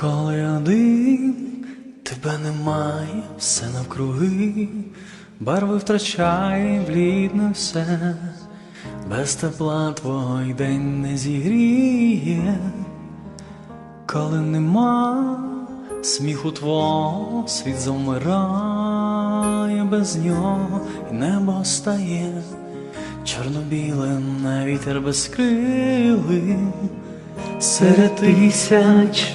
Коли один тебе немає, все навкруги, барви втрачає блідне все, без тепла твой день не зігріє, коли нема сміху твого, світ завмирає без нього, і небо стає чорно-білим, на вітер безкрилим. Серед тисяч,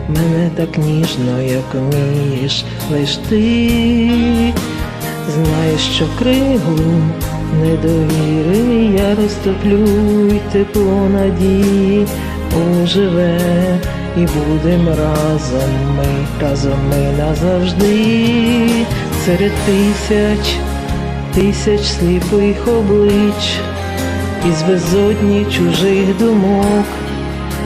мене так ніжно, як вмієш, лиш ти знаєш, що кригу недовіри, я розтоплю й тепло надії оживе, і будем разом ми, разом ми назавжди, серед тисяч тисяч сліпих облич, із безодні чужих думок,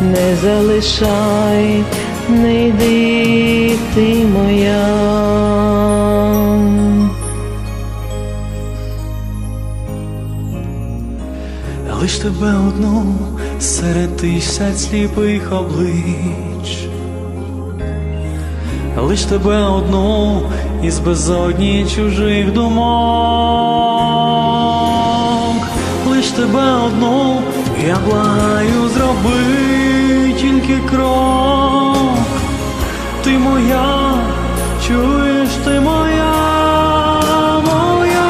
не залишай, не йди, ти моя. Лиш тебе одну серед тисяч сліпих облич, лиш тебе одну із безодні чужих думок, лиш тебе одну, я благаю, зроби тільки крок, ти моя, чуєш, ти моя, моя.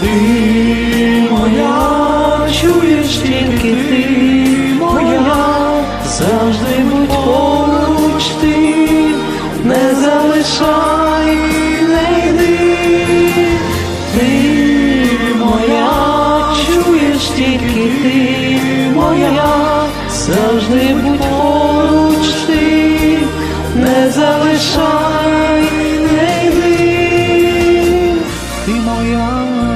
Ти моя, чуєш тільки ти завжди будь поруч ти, не залишай, не йди. Ти моя.